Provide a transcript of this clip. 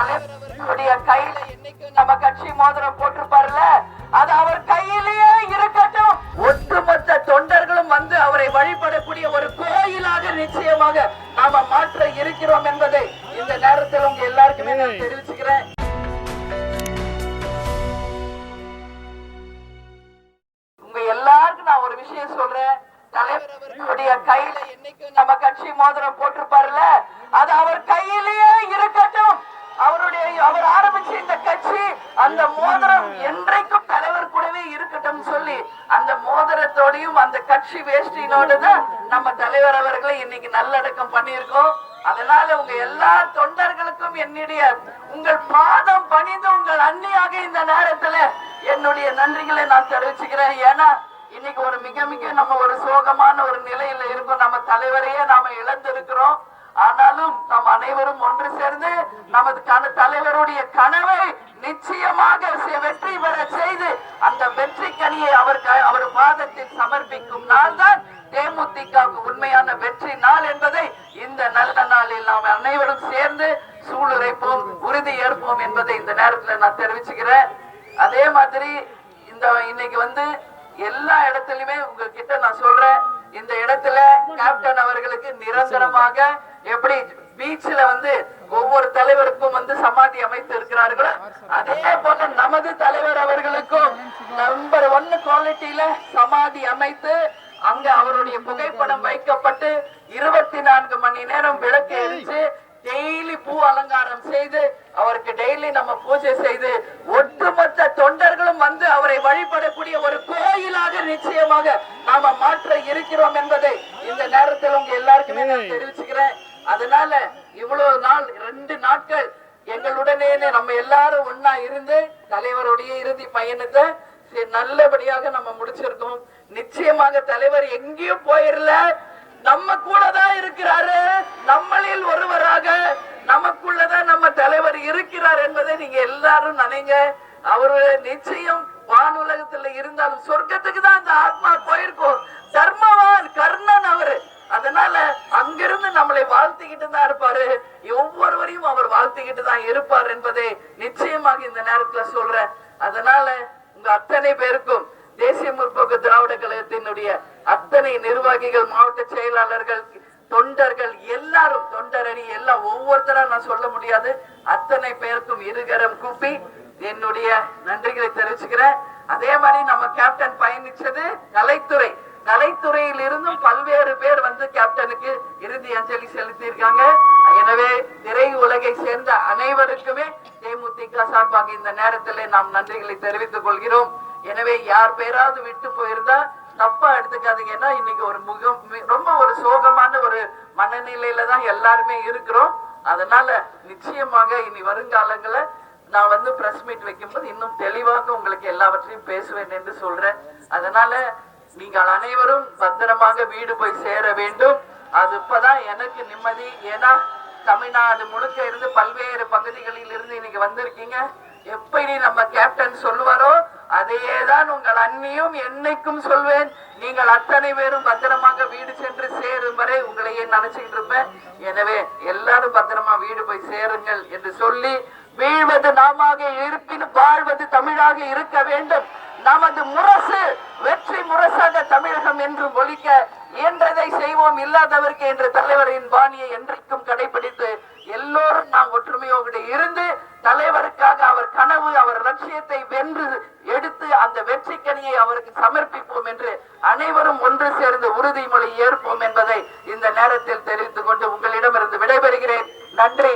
தலைவருடைய கையில என்னைக்கு நம்ம கட்சி மோதிரம் போட்டிருப்பாருல அது அவர் கையிலேயே இருக்கட்டும். ஒட்டுமொத்த தொண்டர்களும் வந்து அவரை வழிபடக்கூடிய ஒரு கோயிலாக நிச்சயமாக நாம மாற்ற இருக்கிறோம் என்பதை இந்த நேரத்தில் உங்க எல்லாருக்குமே நான் தெரிவிச்சுக்கிறேன். உங்க எல்லாருக்கும் நான் ஒரு விஷயம் சொல்றேன். தலைவர் அவர்களுடைய கையில என்னைக்கு நம்ம கட்சி மோதிரம் போட்டிருப்பாருல அது அவர் கையிலேயே இருக்கட்டும். அவருடைய அவர் ஆரம்பிச்ச இந்த கட்சி அந்த மோதிரம் என்றைக்கும் தலைவர் கூடவே இருக்கட்டும் சொல்லி அந்த மோதிரத்தோடையும் அந்த கட்சி வேஷ்டினோடு தான் நம்ம தலைவர் அவர்களை இன்னைக்கு நல்லடக்கம் பண்ணியிருக்கோம். அதனால உங்க எல்லா தொண்டர்களுக்கும் என்னுடைய உங்கள் பாதம் பணிந்து உங்கள் அன்னியாக இந்த நேரத்துல என்னுடைய நன்றிகளை நான் தெரிவிச்சுக்கிறேன். ஏன்னா இன்னைக்கு ஒரு மிக மிக நம்ம ஒரு சோகமான ஒரு நிலையில இருக்கோம். நம்ம தலைவரையே நாம இழந்திருக்கிறோம். ஆனாலும் நாம் அனைவரும் ஒன்று சேர்ந்து நமது தலைவருடைய கனவை நிச்சயமாக வெற்றி பெற செய்து அந்த வெற்றி கனியை அவர் அவர் பாதத்தில் சமர்ப்பிக்கும் நாள் தான் தேமுதிகவுக்கு உண்மையான வெற்றி நாள் என்பதை இந்த நல்ல நாளில் நாம் அனைவரும் சேர்ந்து சூளுரைப்போம் உறுதி ஏற்போம் என்பதை இந்த நேரத்தில் நான் தெரிவிச்சுக்கிறேன். அதே மாதிரி இந்த இன்னைக்கு வந்து எல்லா இடத்துலயுமே உங்ககிட்ட நான் சொல்றேன். இந்த இடத்துல கேப்டன் அவர்களுக்கு நிரந்தரமாக எப்படி பீச்ல வந்து ஒவ்வொரு தலைவருக்கும் வந்து சமாதி அமைத்து இருக்கிறார்களோ அதே போல நமது தலைவர் அவர்களுக்கும் நம்பர் ஒன்னு குவாலிட்டியில சமாதி அமைத்து அங்க அவருடைய புகைப்படம் வைக்கப்பட்டு இருபத்தி நான்கு மணி நேரம் விளக்கு எரிச்சு டெய்லி பூ அலங்காரம் செய்து அவருக்கு டெய்லி நம்ம பூஜை செய்து ஒட்டுமொத்த தொண்டர்களும் வந்து அவரை வழிபடக்கூடிய ஒரு கோயிலாக நிச்சயமாக நாம மாற்ற இருக்கிறோம் என்பதை இந்த நேரத்தில் உங்க எல்லாருக்குமே நான் தெரிவிச்சுக்கிறேன். அதனால இவ்வளவு நாள் ரெண்டு நாட்கள் எங்களுடனே நம்ம எல்லாரும் ஒன்னா இருந்து தலைவருடைய இறுதி பயணத்தை நல்லபடியாக நம்ம முடிச்சிருக்கோம். நிச்சயமாக தலைவர் எங்கேயும் போயிரல. நம்ம கூட தான் இருக்கிறாரு. நம்மளில் ஒருவராக நமக்குள்ளதான் நம்ம தலைவர் இருக்கிறார் என்பதை நீங்க எல்லாரும் நினைங்க. அவரு நிச்சயம் வானுலகத்துல இருந்தாலும் சொர்க்கத்துக்கு தான் அந்த ஆத்மா போயிருக்கும். தர்மவான் கர்ணன் அவரு. அதனால அங்கிருந்து நம்மளை வாழ்த்திக்கிட்டு தான் இருப்பாரு. ஒவ்வொருவரையும் அவர் வாழ்த்திக்கிட்டு தான் இருப்பார் என்பதை நிச்சயமாக இந்த நேரத்துல சொல்றேன். அதனால உங்க அத்தனை பேருக்கும் தேசிய முற்போக்கு திராவிட கழகத்தினுடைய அத்தனை நிர்வாகிகள் மாவட்ட செயலாளர்கள் தொண்டர்கள் எல்லாரும் தொண்டரணி எல்லாம் ஒவ்வொருத்தரா நான் சொல்ல முடியாது. அத்தனை பேருக்கும் இருகரம் கூப்பி என்னுடைய நன்றிகளை தெரிவிச்சுக்கிறேன் அதே மாதிரி நம்ம கேப்டன் பயணிச்சது கலைத்துறை. கலைத்துறையில் இருந்தும் பல்வேறு பேர் வந்து கேப்டனுக்கு இறுதி அஞ்சலி செலுத்தி இருக்காங்க எனவே திரை உலகை சேர்ந்த அனைவருக்குமே தேமுதிக சார்பாக இந்த நேரத்திலே நாம் நன்றிகளை தெரிவித்துக் கொள்கிறோம். எனவே யார் பேராவது விட்டு போயிருந்தா தப்பா எடுத்துக்காதீங்க ஏன்னா இன்னைக்கு ஒரு முகம் ரொம்ப ஒரு சோகமான ஒரு மனநிலையில தான் எல்லாருமே இருக்கிறோம். அதனால நிச்சயமாக இனி வருங்காலங்கள நான் வந்து பிரஸ் மீட் வைக்கும்போது இன்னும் தெளிவாக உங்களுக்கு எல்லாவற்றையும் பேசுவேன் என்று சொல்றேன். அதனால நீங்கள் அனைவரும் பத்திரமாக வீடு போய் சேர வேண்டும். அது இப்பதான் எனக்கு நிம்மதி. ஏன்னா தமிழ்நாடு முழுக்க இருந்து பல்வேறு பகுதிகளில் இருந்து இன்னைக்கு வந்திருக்கீங்க. எப்படி நம்ம கேப்டன் சொல்லுவாரோ அதையே தான் உங்கள் அன்னியும் என்னைக்கும் சொல்வேன். நீங்கள் அத்தனை பேரும் பத்திரமாக வீடு சென்று சேரும் வரை உங்களையே நினைச்சுக்கிட்டு இருப்பேன். எனவே எல்லாரும் பத்திரமா வீடு போய் சேருங்கள் என்று சொல்லி வீழ்வது நாமாக இருப்பினும் வாழ்வது தமிழாக இருக்க வேண்டும். நமது முரசு வெற்றி முரசாக தமிழகம் என்று ஒழிக்க இயன்றதை செய்வோம் இல்லாதவர்க்கு என்ற தலைவரின் பாணியை என்றைக்கும் கடைபிடித்து எல்லோரும் நாம் ஒற்றுமையோடு இருந்து தலைவருக்காக அவர் கனவு அவர் லட்சியத்தை வென்று எடுத்து அந்த வெற்றி கனியை அவருக்கு சமர்ப்பிப்போம் என்று அனைவரும் ஒன்று சேர்ந்து உறுதிமொழி ஏற்போம் என்பதை இந்த நேரத்தில் தெரிவித்துக் கொண்டு உங்களிடமிருந்து விடைபெறுகிறேன். நன்றி.